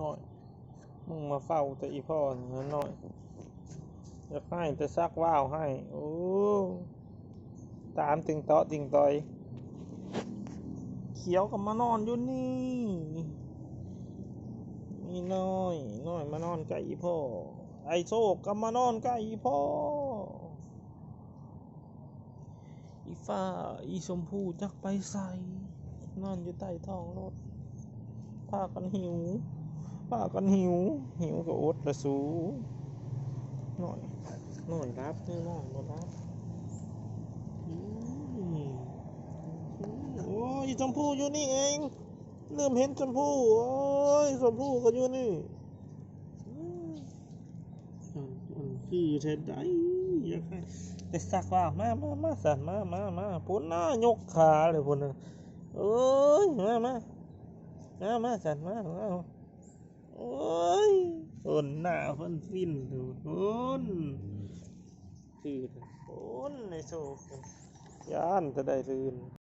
น้อย มึงมาเฝ้าแต่อีพ่อนั่นน้อยอยากให้แต่ซักว่าวให้ โอ้ตามติงเตาะติงต่อย เขียวกับมานอนอยู่นี่นี่น้อย น้อยมานอนใกล้อีพ่อ ไอโซกกับมานอนใกล้อีพ่อ อีฟ้า อีชมพูจักไปใส่นอนอยู่ใต้ท้องรถพากันหิว พากันหิว หิวก็อดละสูหน่อยนอนรับนี่นอนบ่รับโอ้ยชมพูอยู่นี่เองลืมเห็นชมพูโอ้ยชมพูก็อยู่นี่อันที่เท็ดได้อยากให้แต่สักว่ามามามาสั่นมามามาพุ่นน่ายกขาเลยพุ่นเอ้ยมามามามาสั่นมามา โอ้ยพุ่นหน้าเพิ่นฟินดูพุ่นคือพุ่นในโชคย่านจะได้รื่น